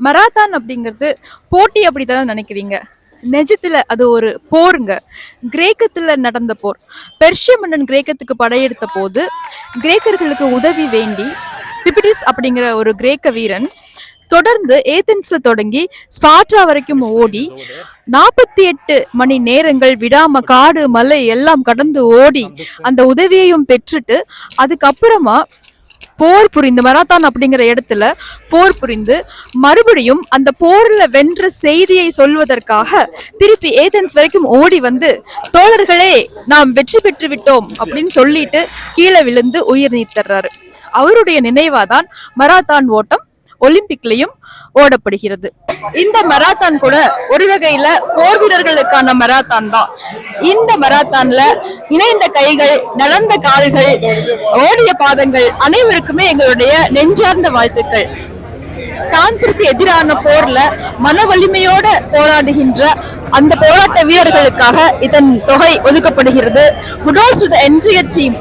Marathon அப்படிங்கிறது போட்டி அப்படித்தானே நினைக்கிறீங்க? நெஜத்தில் அது ஒரு போருங்க. கிரேக்கத்தில் நடந்த போர். பெர்ஷிய மன்னன் கிரேக்கத்துக்கு படையெடுத்த போது கிரேக்கர்களுக்கு உதவி வேண்டி பிபிடிஸ் அப்படிங்கிற ஒரு கிரேக்க வீரன் தொடர்ந்து ஏதென்ஸ்ல தொடங்கி ஸ்பாட்ரா வரைக்கும் ஓடி நாற்பத்தி எட்டு மணி நேரங்கள் விடாம காடு மலை எல்லாம் கடந்து ஓடி அந்த உதவியையும் பெற்றுட்டு அதுக்கப்புறமா போர் புரிந்து மராத்தான் அப்படிங்கிற இடத்துல போர் புரிந்து மறுபடியும் அந்த போர்ல வென்ற செய்தியை சொல்வதற்காக திருப்பி ஏதென்ஸ் வரைக்கும் ஓடி வந்து தோழர்களே நாம் வெற்றி பெற்று விட்டோம் அப்படின்னு சொல்லிட்டு கீழே விழுந்து உயிர் நீத்தர்றாரு. அவருடைய நினைவாதான் மராத்தான் ஓட்டம் ஒலிம்பிக்லையும் ஓடப்படுகிறது. இந்த மராத்தான் கூட ஒரு வகையில போர் வீரர்களுக்கான மராத்தான் தான். இந்த மராத்தான்ல இணைந்த கைகள் நடந்த கால்கள் ஓடிய பாதங்கள் அனைவருக்குமே எங்களுடைய நெஞ்சார்ந்த வாழ்த்துக்கள். கான்சருக்கு எதிரான போர்ல மன வலிமையோட போராடுகின்ற அந்த போராட்ட வீரர்களுக்காக இதன் தொகை ஒதுக்கப்படுகிறது. Kudos with the entire team